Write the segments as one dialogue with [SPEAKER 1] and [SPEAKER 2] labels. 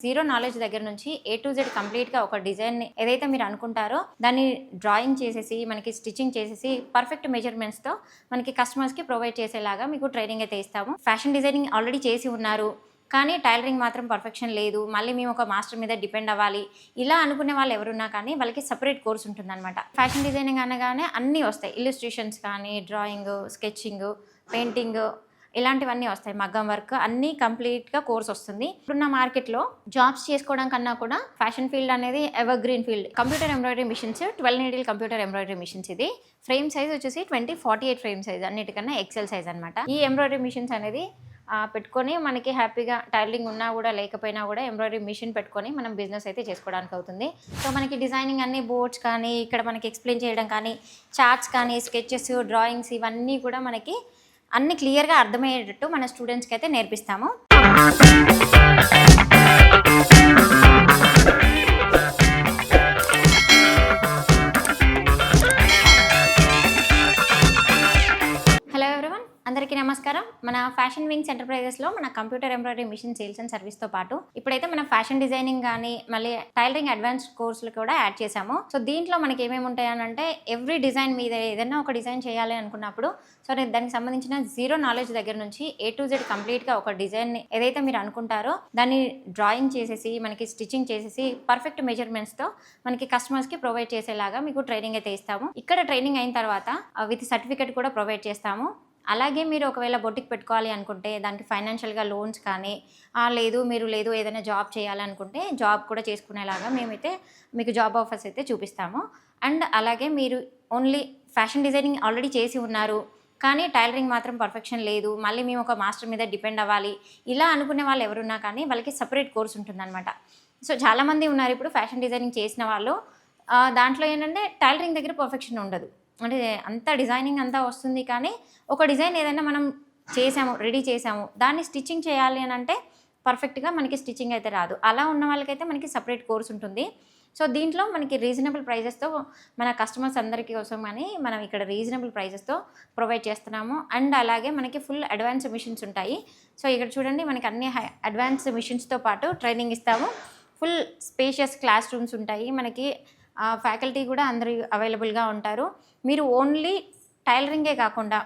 [SPEAKER 1] Zero knowledge దగ్గర నుంచి ఏ to Z కంప్లీట్గా ఒక డిజైన్ ఏదైతే మీరు అనుకుంటారో దాన్ని డ్రాయింగ్ చేసేసి మనకి స్టిచ్చింగ్ చేసేసి పర్ఫెక్ట్ మెజర్మెంట్స్తో మనకి కస్టమర్స్కి ప్రొవైడ్ చేసేలాగా మీకు ట్రైనింగ్ అయితే ఇస్తాము. ఫ్యాషన్ డిజైనింగ్ ఆల్రెడీ చేసి ఉన్నారు. కానీ టైలరింగ్ మాత్రం పర్ఫెక్షన్ లేదు. మళ్ళీ మేము ఒక మాస్టర్ మీద డిపెండ్ అవ్వాలి. ఇలా అనుకునే వాళ్ళు ఎవరున్నా కానీ వాళ్ళకి సపరేట్ కోర్స్ ఉంటుందన్నమాట. ఫ్యాషన్ డిజైనింగ్ అనగానే అన్నీ వస్తాయి. ఇల్లుస్ట్రేషన్స్ కానీ డ్రాయింగ్ స్కెచింగ్ పెయింటింగ్ ఇలాంటివన్నీ వస్తాయి. మగ్గం వర్క్ అన్నీ కంప్లీట్గా కోర్స్ వస్తుంది. ఇప్పుడున్న మార్కెట్లో జాబ్స్ చేసుకోవడం కన్నా కూడా ఫ్యాషన్ ఫీల్డ్ అనేది evergreen field. Computer embroidery machines twelve needle computer embroidery machines ఇది. ఫ్రేమ్ సైజ్ వచ్చేసి twenty forty eight frame size అన్నిటికన్నా ఎక్సెల్ సైజ్ అనమాట ఈ ఎంబ్రాయిడరీ మిషన్స్ అనేది పెట్టుకొని మనకి హ్యాపీగా టైలింగ్ ఉన్నా కూడా లేకపోయినా కూడా ఎంబ్రాయిడరీ మిషన్ పెట్టుకొని మనం బిజినెస్ అయితే చేసుకోవడానికి అవుతుంది. సో మనకి డిజైనింగ్ అన్ని బోర్డ్స్ కానీ ఇక్కడ మనకి ఎక్స్ప్లెయిన్ చేయడం కానీ చార్ట్స్ కానీ స్కెచెస్ డ్రాయింగ్స్ ఇవన్నీ కూడా మనకి అన్ని క్లియర్గా అర్థమయ్యేటట్టు మన స్టూడెంట్స్కి అయితే నేర్పిస్తాము. ఫ్యాషన్ వింగ్స్ ఎంటర్ప్రైజెస్లో మన computer embroidery machine sales and సర్వీస్తో పాటు ఇప్పుడైతే మన ఫ్యాషన్ డిజైనింగ్ కానీ మళ్ళీ టైలరింగ్ అడ్వాన్స్డ్ కోర్సులు కూడా యాడ్ చేసాము సో దీంట్లో మనకి ఏమేమి ఉంటాయనంటే ఎవ్రీ డిజైన్ మీద ఏదైనా ఒక డిజైన్ చేయాలి అనుకున్నప్పుడు సో నేను దానికి సంబంధించిన జీరో నాలెడ్జ్ దగ్గర నుంచి ఏ టు జెడ్ కంప్లీట్గా ఒక డిజైన్ని ఏదైతే మీరు అనుకుంటారో దాన్ని డ్రాయింగ్ చేసేసి మనకి స్టిచ్చింగ్ చేసేసి పర్ఫెక్ట్ మెజర్మెంట్స్తో మనకి కస్టమర్స్కి ప్రొవైడ్ చేసేలాగా మీకు ట్రైనింగ్ అయితే ఇస్తాము. ఇక్కడ ట్రైనింగ్ అయిన తర్వాత విత్ సర్టిఫికేట్ కూడా ప్రొవైడ్ చేస్తాము. అలాగే మీరు ఒకవేళ బొటిక్ పెట్టుకోవాలి అనుకుంటే దానికి ఫైనాన్షియల్గా లోన్స్ కానీ లేదు మీరు లేదు ఏదైనా జాబ్ చేయాలనుకుంటే జాబ్ కూడా చేసుకునేలాగా మేమైతే మీకు జాబ్ ఆఫర్స్ అయితే చూపిస్తాము. అండ్ అలాగే మీరు ఓన్లీ ఫ్యాషన్ డిజైనింగ్ ఆల్రెడీ చేసి ఉన్నారు కానీ టైలరింగ్ మాత్రం పర్ఫెక్షన్ లేదు మళ్ళీ మేము ఒక మాస్టర్ మీద డిపెండ్ అవ్వాలి ఇలా అనుకునే వాళ్ళు ఎవరున్నా కానీ వాళ్ళకి సపరేట్ కోర్స్ ఉంటుందన్నమాట. సో చాలామంది ఉన్నారు ఇప్పుడు ఫ్యాషన్ డిజైనింగ్ చేసిన వాళ్ళు. దాంట్లో ఏంటంటే టైలరింగ్ దగ్గర పర్ఫెక్షన్ ఉండదు. అంటే అంత డిజైనింగ్ అంతా వస్తుంది కానీ ఒక డిజైన్ ఏదైనా మనం చేసాము రెడీ చేసాము దాన్ని స్టిచ్చింగ్ చేయాలి అని అంటే పర్ఫెక్ట్గా మనకి స్టిచ్చింగ్ అయితే రాదు. అలా ఉన్న వాళ్ళకైతే మనకి సపరేట్ కోర్స్ ఉంటుంది. సో దీంట్లో మనకి రీజనబుల్ ప్రైజెస్తో మన కస్టమర్స్ అందరికీ కోసం అని మనం ఇక్కడ రీజనబుల్ ప్రైజెస్తో ప్రొవైడ్ చేస్తున్నాము. అండ్ అలాగే మనకి ఫుల్ అడ్వాన్స్ మిషన్స్ ఉంటాయి. సో ఇక్కడ చూడండి మనకి అన్ని హై అడ్వాన్స్ మిషన్స్తో పాటు ట్రైనింగ్ ఇస్తాము. ఫుల్ స్పేషియస్ క్లాస్ రూమ్స్ ఉంటాయి. మనకి ఫ్యాకల్టీ కూడా అందరు అవైలబుల్గా ఉంటారు. మీరు ఓన్లీ టైలరింగే కాకుండా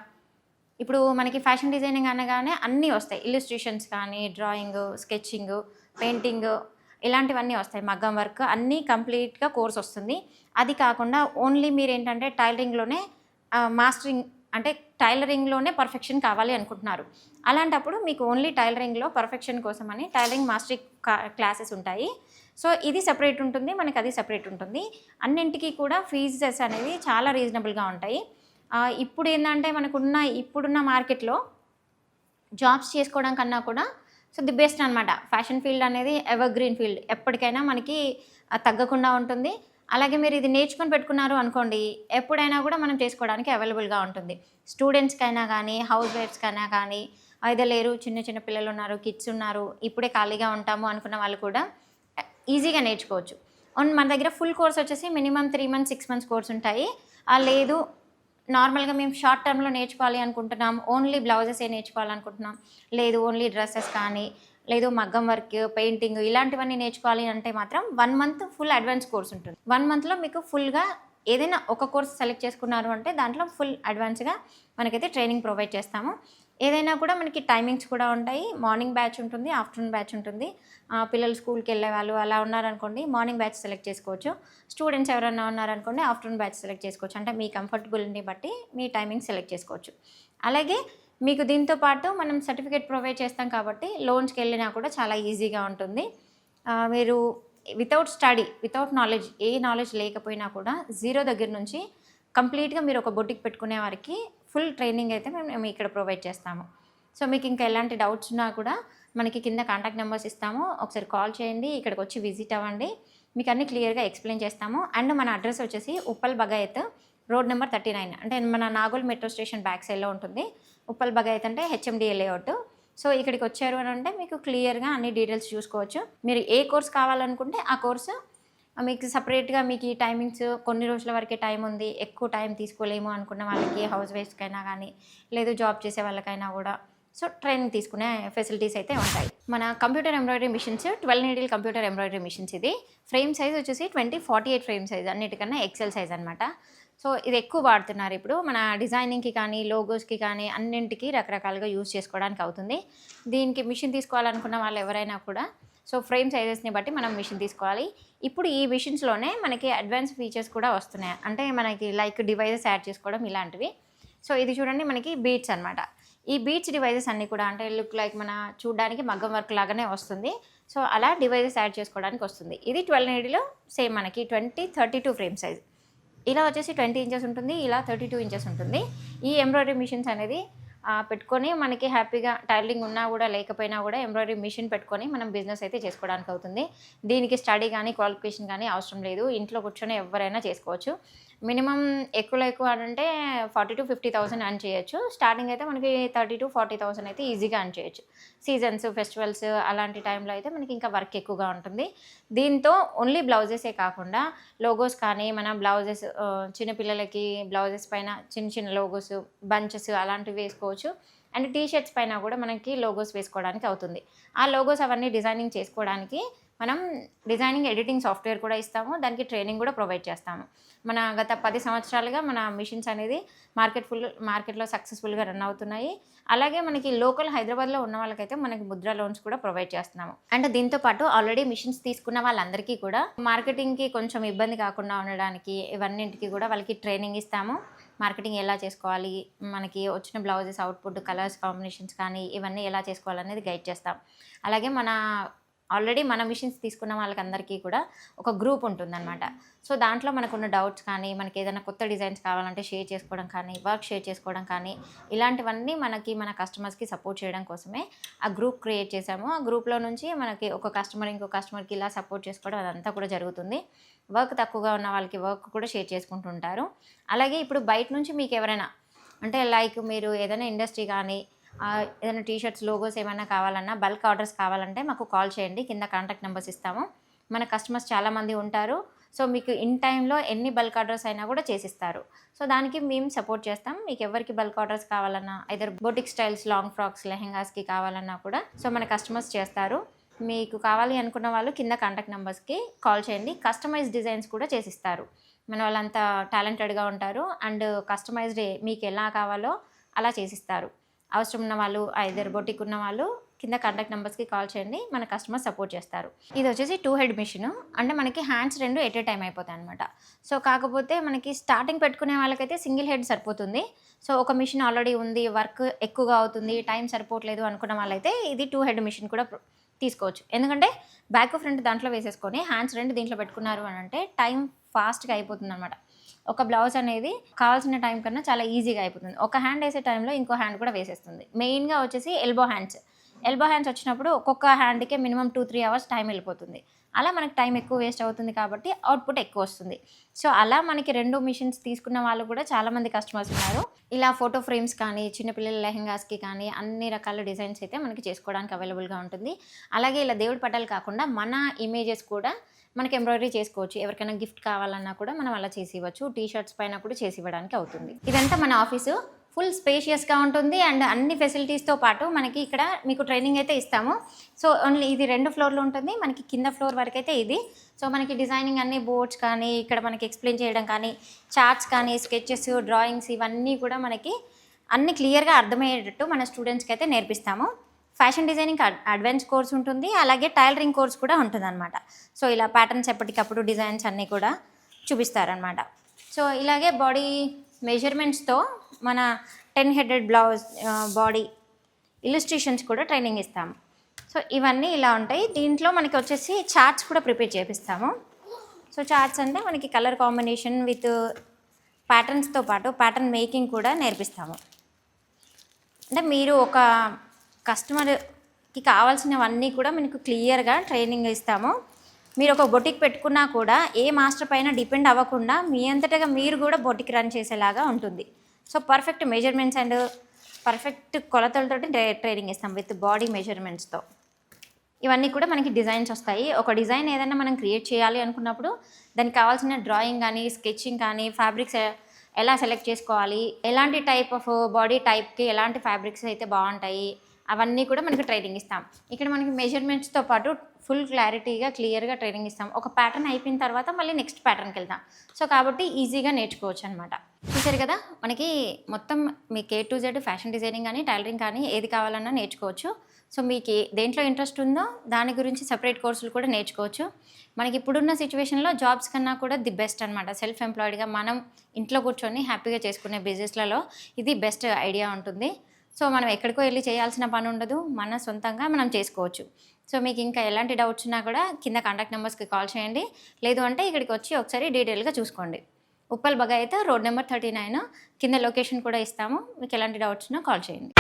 [SPEAKER 1] ఇప్పుడు మనకి ఫ్యాషన్ డిజైనింగ్ అనగానే అన్నీ వస్తాయి. ఇల్లుస్ట్రేషన్స్ కానీ డ్రాయింగ్ స్కెచింగ్ పెయింటింగ్ ఇలాంటివన్నీ వస్తాయి. మగ్గం వర్క్ అన్నీ కంప్లీట్గా కోర్స్ వస్తుంది. అది కాకుండా ఓన్లీ మీరు ఏంటంటే టైలరింగ్లోనే మాస్టరింగ్ అంటే టైలరింగ్లోనే పర్ఫెక్షన్ కావాలి అనుకుంటున్నారు. అలాంటప్పుడు మీకు ఓన్లీ టైలరింగ్లో పర్ఫెక్షన్ కోసమని టైలరింగ్ మాస్టరింగ్ క్లాసెస్ ఉంటాయి. సో ఇది సెపరేట్ ఉంటుంది మనకి అది సెపరేట్ ఉంటుంది. అన్నింటికి కూడా ఫీజెస్ అనేవి చాలా రీజనబుల్గా ఉంటాయి. ఇప్పుడు ఏంటంటే మనకున్న ఇప్పుడున్న మార్కెట్లో జాబ్స్ చేసుకోవడం కన్నా కూడా సో ది బెస్ట్ అనమాట ఫ్యాషన్ ఫీల్డ్ అనేది ఎవర్ గ్రీన్ ఫీల్డ్ ఎప్పటికైనా మనకి తగ్గకుండా ఉంటుంది. అలాగే మీరు ఇది నేర్చుకొని పెట్టుకున్నారు అనుకోండి ఎప్పుడైనా కూడా మనం చేసుకోవడానికి అవైలబుల్గా ఉంటుంది. స్టూడెంట్స్కైనా కానీ హౌస్ వైఫ్స్కైనా కానీ అయితే లేరు చిన్న చిన్న పిల్లలు ఉన్నారు కిడ్స్ ఉన్నారు ఇప్పుడే ఖాళీగా ఉంటాము అనుకున్న వాళ్ళు కూడా ఈజీగా నేర్చుకోవచ్చు. అండ్ మన దగ్గర ఫుల్ కోర్స్ వచ్చేసి minimum three months six months course ఉంటాయి. ఆ లేదు నార్మల్గా మేము షార్ట్ టర్మ్లో నేర్చుకోవాలి అనుకుంటున్నాం. ఓన్లీ బ్లౌజెస్ ఏ నేర్చుకోవాలనుకుంటున్నాం. లేదు ఓన్లీ డ్రెస్సెస్ కానీ లేదు మగ్గం వర్క్ పెయింటింగ్ ఇలాంటివన్నీ నేర్చుకోవాలి అంటే మాత్రం one month full advance course ఉంటుంది. వన్ మంత్లో మీకు ఫుల్గా ఏదైనా ఒక కోర్స్ సెలెక్ట్ చేసుకున్నారు అంటే దాంట్లో ఫుల్ అడ్వాన్స్గా మనకైతే ట్రైనింగ్ ప్రొవైడ్ చేస్తాము. ఏదైనా కూడా మనకి టైమింగ్స్ కూడా ఉంటాయి. మార్నింగ్ బ్యాచ్ ఉంటుంది ఆఫ్టర్నూన్ బ్యాచ్ ఉంటుంది. పిల్లలు స్కూల్కి వెళ్ళే వాళ్ళు అలా ఉన్నారనుకోండి మార్నింగ్ బ్యాచ్ సెలెక్ట్ చేసుకోవచ్చు. స్టూడెంట్స్ ఎవరైనా ఉన్నారనుకోండి ఆఫ్టర్నూన్ బ్యాచ్ సెలెక్ట్ చేసుకోవచ్చు. అంటే మీ కంఫర్టబుల్ని బట్టి మీ టైమింగ్ సెలెక్ట్ చేసుకోవచ్చు. అలాగే మీకు దీంతో పాటు మనం సర్టిఫికేట్ ప్రొవైడ్ చేస్తాం కాబట్టి లోన్స్కి వెళ్ళినా కూడా చాలా ఈజీగా ఉంటుంది. మీరు వితౌట్ స్టడీ వితౌట్ నాలెడ్జ్ ఏ నాలెడ్జ్ లేకపోయినా కూడా జీరో దగ్గర నుంచి కంప్లీట్గా మీరు ఒక బొటిక్ పెట్టుకునే వారికి ఫుల్ ట్రైనింగ్ అయితే మేము మేము ఇక్కడ ప్రొవైడ్ చేస్తాము. సో మీకు ఇంకా ఎలాంటి డౌట్స్ ఉన్నా కూడా మనకి కింద కాంటాక్ట్ నెంబర్స్ ఇస్తాము. ఒకసారి కాల్ చేయండి ఇక్కడికి వచ్చి విజిట్ అవ్వండి. మీకు అన్ని క్లియర్గా ఎక్స్ప్లెయిన్ చేస్తాము. అండ్ మన అడ్రస్ వచ్చేసి Uppal Bagayat road number thirty nine. అంటే మన నాగోల్ మెట్రో స్టేషన్ బ్యాక్ సైడ్లో ఉంటుంది. ఉప్పల్ బగాయత్ అంటే హెచ్ఎండిఏ లేఅవుట్. సో ఇక్కడికి వచ్చారు అని అంటే మీకు క్లియర్గా అన్ని డీటెయిల్స్ చూసుకోవచ్చు. మీరు ఏ కోర్స్ కావాలనుకుంటే ఆ కోర్సు మీకు సపరేట్గా మీకు ఈ టైమింగ్స్ కొన్ని రోజుల వరకే టైం ఉంది. ఎక్కువ టైం తీసుకోలేము అనుకున్న వాళ్ళకి హౌస్ వైఫ్స్కైనా కానీ లేదు జాబ్ చేసే వాళ్ళకైనా కూడా. సో ట్రైనింగ్ తీసుకునే ఫెసిలిటీస్ అయితే ఉంటాయి. మన computer embroidery machines twelve needle computer embroidery machines ఇది. ఫ్రేమ్ సైజ్ వచ్చేసి twenty forty eight frame size అన్నిటికన్నా ఎక్సెల్ సైజ్ అనమాట సో ఇది ఎక్కువ వాడుతున్నారు ఇప్పుడు. మన డిజైనింగ్కి కానీ లోగోస్కి కానీ అన్నింటికి రకరకాలుగా యూజ్ చేసుకోవడానికి అవుతుంది. దీనికి మిషన్ తీసుకోవాలనుకున్న వాళ్ళు ఎవరైనా కూడా సో ఫ్రేమ్ సైజెస్ని బట్టి మనం మిషన్ తీసుకోవాలి. ఇప్పుడు ఈ మిషన్స్లోనే మనకి అడ్వాన్స్ ఫీచర్స్ కూడా వస్తున్నాయి. అంటే మనకి లైక్ డివైజెస్ యాడ్ చేసుకోవడం ఇలాంటివి. సో ఇది చూడండి మనకి బీట్స్ అనమాట ఈ బీట్స్ డివైజెస్ అన్నీ కూడా అంటే లుక్ లైక్ మన చూడడానికి మగ్గం వర్క్ లాగానే వస్తుంది. సో అలా డివైజెస్ యాడ్ చేసుకోవడానికి వస్తుంది. ఇది ట్వెల్వ్ నీడిలో సేమ్ మనకి twenty thirty two frame size. ఇలా వచ్చేసి ట్వంటీ ఇంచెస్ ఉంటుంది. ఇలా థర్టీ టూ ఇంచెస్ ఉంటుంది. ఈ ఎంబ్రాయిడరీ మిషన్స్ అనేది పెట్టుకొని మనకి హ్యాపీగా టైలరింగ్ ఉన్నా కూడా లేకపోయినా కూడా ఎంబ్రాయిడరీ మిషన్ పెట్టుకొని మనం బిజినెస్ అయితే చేసుకోవడానికి అవుతుంది. దీనికి స్టడీ కానీ క్వాలిఫికేషన్ కానీ అవసరం లేదు. ఇంట్లో కూర్చొని ఎవరైనా చేసుకోవచ్చు. మినిమం ఎక్కువలో ఎక్కువ అంటే forty to fifty thousand earn చేయొచ్చు. స్టార్టింగ్ అయితే మనకి థర్టీ టు ఫార్టీ థౌసండ్ అయితే ఈజీగా అర్న్ చేయొచ్చు. సీజన్స్ ఫెస్టివల్స్ అలాంటి టైంలో అయితే మనకి ఇంకా వర్క్ ఎక్కువగా ఉంటుంది. దీంతో ఓన్లీ బ్లౌజెసే కాకుండా లోగోస్ కానీ మన బ్లౌజెస్ చిన్నపిల్లలకి బ్లౌజెస్ పైన చిన్న చిన్న లోగోస్ బంచెస్ అలాంటివి వేసుకోవచ్చు. అండ్ టీ షర్ట్స్ పైన కూడా మనకి లోగోస్ వేసుకోవడానికి అవుతుంది. ఆ లోగోస్ అవన్నీ డిజైనింగ్ చేసుకోవడానికి మనం డిజైనింగ్ ఎడిటింగ్ సాఫ్ట్వేర్ కూడా ఇస్తాము. దానికి ట్రైనింగ్ కూడా ప్రొవైడ్ చేస్తాము. మన గత పది సంవత్సరాలుగా మన మిషన్స్ అనేది మార్కెట్ ఫుల్ మార్కెట్లో సక్సెస్ఫుల్గా రన్ అవుతున్నాయి. అలాగే మనకి లోకల్ హైదరాబాద్లో ఉన్న వాళ్ళకైతే మనకి ముద్ర లోన్స్ కూడా ప్రొవైడ్ చేస్తున్నాము. అండ్ దీంతో పాటు ఆల్రెడీ మిషన్స్ తీసుకున్న వాళ్ళందరికీ కూడా మార్కెటింగ్కి కొంచెం ఇబ్బంది కాకుండా ఉండడానికి ఇవన్నింటికి కూడా వాళ్ళకి ట్రైనింగ్ ఇస్తాము. మార్కెటింగ్ ఎలా చేసుకోవాలి? మనకి వచ్చిన బ్లౌజెస్ అవుట్పుట్ కలర్స్ కాంబినేషన్స్ కానీ ఇవన్నీ ఎలా చేసుకోవాలనేది గైడ్ చేస్తాం. అలాగే మన ఆల్రెడీ మన మిషన్స్ తీసుకున్న వాళ్ళకందరికీ కూడా ఒక గ్రూప్ ఉంటుందన్నమాట. సో దాంట్లో మనకున్న డౌట్స్ కానీ మనకి ఏదైనా కొత్త డిజైన్స్ కావాలంటే షేర్ చేసుకోవడం కానీ వర్క్ షేర్ చేసుకోవడం కానీ ఇలాంటివన్నీ మనకి మన కస్టమర్స్కి సపోర్ట్ చేయడం కోసమే ఆ గ్రూప్ క్రియేట్ చేసాము ఆ గ్రూప్లో నుంచి మనకి ఒక కస్టమర్ ఇంకో కస్టమర్కి ఇలా సపోర్ట్ చేసుకోవడం అదంతా కూడా జరుగుతుంది. వర్క్ తక్కువగా ఉన్న వాళ్ళకి వర్క్ కూడా షేర్ చేసుకుంటుంటారు. అలాగే ఇప్పుడు బయట నుంచి మీకు ఎవరైనా అంటే లైక్ మీరు ఏదైనా ఇండస్ట్రీ కానీ ఏదైనా టీ షర్ట్స్ లోగోస్ ఏమైనా కావాలన్నా బల్క్ ఆర్డర్స్ కావాలంటే మాకు కాల్ చేయండి. కింద కాంటాక్ట్ నెంబర్స్ ఇస్తాము. మన కస్టమర్స్ చాలామంది ఉంటారు. సో మీకు ఇన్ టైంలో ఎన్ని బల్క్ ఆర్డర్స్ అయినా కూడా చేసిస్తారు. సో దానికి మేము సపోర్ట్ చేస్తాం. మీకు ఎవరికి బల్క్ ఆర్డర్స్ కావాలన్నా either boutique styles long frocks లెహెంగాస్కి కావాలన్నా కూడా సో మన కస్టమర్స్ చేస్తారు. మీకు కావాలి అనుకున్న వాళ్ళు కింద కాంటాక్ట్ నెంబర్స్కి కాల్ చేయండి. కస్టమైజ్ డిజైన్స్ కూడా చేసిస్తారు. మన వాళ్ళంతా టాలెంటెడ్గా ఉంటారు. అండ్ కస్టమైజ్డ్ మీకు ఎలా కావాలో అలా చేసిస్తారు. అవసరం ఉన్న వాళ్ళు ఐదర్ బొటిక్ ఉన్న వాళ్ళు కింద కాంటాక్ట్ నెంబర్స్కి కాల్ చేయండి. మన కస్టమర్ సపోర్ట్ చేస్తారు. ఇది వచ్చేసి టూ హెడ్ మిషన్ అంటే మనకి హ్యాండ్స్ రెండు ఎట్ ఏ టైం అయిపోతాయి అనమాట సో కాకపోతే మనకి స్టార్టింగ్ పెట్టుకునే వాళ్ళకైతే సింగిల్ హెడ్ సరిపోతుంది. సో ఒక మిషన్ ఆల్రెడీ ఉంది వర్క్ ఎక్కువగా అవుతుంది టైం సరిపోవట్లేదు అనుకున్న వాళ్ళైతే ఇది టూ హెడ్ మిషన్ కూడా తీసుకోవచ్చు. ఎందుకంటే బ్యాక్ ఫ్రంట్ దాంట్లో వేసేసుకొని హ్యాండ్స్ రెండు దీంట్లో పెట్టుకున్నారు అని అంటే టైం ఫాస్ట్గా అయిపోతుంది అనమాట ఒక బ్లౌజ్ అనేది కావాల్సిన టైం కన్నా చాలా ఈజీగా అయిపోతుంది. ఒక హ్యాండ్ వేసే టైంలో ఇంకో హ్యాండ్ కూడా వేసేస్తుంది. మెయిన్గా వచ్చేసి ఎల్బో హ్యాండ్స్ ఎల్బో హ్యాండ్స్ వచ్చినప్పుడు ఒక్కొక్క హ్యాండ్కే minimum two three hours time వెళ్ళిపోతుంది. అలా మనకి టైం ఎక్కువ వేస్ట్ అవుతుంది కాబట్టి అవుట్పుట్ ఎక్కువ వస్తుంది. సో అలా మనకి రెండు మిషన్స్ తీసుకున్న వాళ్ళు కూడా చాలామంది కస్టమర్స్ ఉన్నారు. ఇలా ఫోటో ఫ్రేమ్స్ కానీ చిన్నపిల్లల లెహెంగాస్కి కానీ అన్ని రకాల డిజైన్స్ అయితే మనకి చేసుకోవడానికి అవైలబుల్గా ఉంటుంది. అలాగే ఇలా దేవుడి పటాలు కాకుండా మన ఇమేజెస్ కూడా మనకి ఎంబ్రాయిడరీ చేసుకోవచ్చు. ఎవరికైనా గిఫ్ట్ కావాలన్నా కూడా మనం అలా చేసి ఇవ్వచ్చు. టీ షర్ట్స్ పైన కూడా చేసి ఇవ్వడానికి అవుతుంది. ఇదంతా మన ఆఫీసు ఫుల్ స్పేషియస్గా ఉంటుంది అండ్ అన్ని ఫెసిలిటీస్తో పాటు మనకి ఇక్కడ మీకు ట్రైనింగ్ అయితే ఇస్తాము. సో ఓన్లీ ఇది రెండు ఫ్లోర్లు ఉంటుంది. మనకి కింద ఫ్లోర్ వరకు అయితే ఇది. సో మనకి డిజైనింగ్ అన్ని బోర్డ్స్ కానీ ఇక్కడ మనకి ఎక్స్ప్లెయిన్ చేయడం కానీ చార్ట్స్ కానీ స్కెచెస్ డ్రాయింగ్స్ ఇవన్నీ కూడా మనకి అన్ని క్లియర్గా అర్థమయ్యేటట్టు మన స్టూడెంట్స్కి అయితే నేర్పిస్తాము. ఫ్యాషన్ డిజైనింగ్ అడ్వాన్స్ కోర్స్ ఉంటుంది. అలాగే టైలరింగ్ కోర్స్ కూడా ఉంటుంది అనమాట సో ఇలా ప్యాటర్న్స్ ఎప్పటికప్పుడు డిజైన్స్ అన్నీ కూడా చూపిస్తారనమాట సో ఇలాగే బాడీ మెజర్మెంట్స్తో మన ten headed blouse body illustrations కూడా ట్రైనింగ్ ఇస్తాము. సో ఇవన్నీ ఇలా ఉంటాయి. దీంట్లో మనకి వచ్చేసి చార్ట్స్ కూడా ప్రిపేర్ చేపిస్తాము. సో చార్ట్స్ అంటే మనకి కలర్ కాంబినేషన్ విత్ ప్యాటర్న్స్తో పాటు ప్యాటర్న్ మేకింగ్ కూడా నేర్పిస్తాము. అంటే మీరు ఒక కస్టమర్కి కావాల్సినవన్నీ కూడా మీకు క్లియర్గా ట్రైనింగ్ ఇస్తాము. మీరు ఒక బొటిక్ పెట్టుకున్నా కూడా ఏ మాస్టర్ పైన డిపెండ్ అవ్వకుండా మీ అంతటగా మీరు కూడా బొటిక్ రన్ చేసేలాగా ఉంటుంది. So perfect measurements and perfect కొలతలతోటి training ఇస్తాం విత్ బాడీ మెజర్మెంట్స్తో ఇవన్నీ కూడా మనకి డిజైన్స్ వస్తాయి. ఒక డిజైన్ ఏదైనా మనం క్రియేట్ చేయాలి అనుకున్నప్పుడు దానికి కావాల్సిన డ్రాయింగ్ కానీ స్కెచింగ్ కానీ ఫ్యాబ్రిక్స్ ఎలా సెలెక్ట్ చేసుకోవాలి ఎలాంటి టైప్ ఆఫ్ బాడీ టైప్కి ఎలాంటి ఫ్యాబ్రిక్స్ అయితే బాగుంటాయి అవన్నీ కూడా మనకి ట్రైనింగ్ ఇస్తాం. ఇక్కడ మనకి మెజర్మెంట్స్తో పాటు ఫుల్ క్లారిటీగా క్లియర్గా ట్రైనింగ్ ఇస్తాం. ఒక ప్యాటర్న్ అయిపోయిన తర్వాత మళ్ళీ నెక్స్ట్ ప్యాటర్న్కి వెళ్తాం సో కాబట్టి ఈజీగా నేర్చుకోవచ్చు అనమాట చూసారు కదా? మనకి మొత్తం మీకు A to Z fashion designing కానీ టైలరింగ్ కానీ ఏది కావాలన్నా నేర్చుకోవచ్చు. సో మీకు దేంట్లో ఇంట్రెస్ట్ ఉందో దాని గురించి సపరేట్ కోర్సులు కూడా నేర్చుకోవచ్చు. మనకి ఇప్పుడున్న సిచ్యువేషన్లో జాబ్స్ కన్నా కూడా ది బెస్ట్ అనమాట సెల్ఫ్ ఎంప్లాయిడ్గా మనం ఇంట్లో కూర్చొని హ్యాపీగా చేసుకునే బిజినెస్లలో ఇది బెస్ట్ ఐడియా ఉంటుంది. సో మనం ఎక్కడికో వెళ్ళి చేయాల్సిన పని ఉండదు. మన సొంతంగా మనం చేసుకోవచ్చు. సో మీకు ఇంకా ఎలాంటి డౌట్స్ ఉన్నా కూడా కింద కాంటాక్ట్ నెంబర్స్కి కాల్ చేయండి. లేదు అంటే ఇక్కడికి వచ్చి ఒకసారి డీటెయిల్గా చూసుకోండి. ఉప్పల్ బగ అయితే రోడ్ నెంబర్ థర్టీ నైన్. కింద లొకేషన్ కూడా ఇస్తాము. మీకు ఎలాంటి డౌట్స్ ఉన్నా కాల్ చేయండి.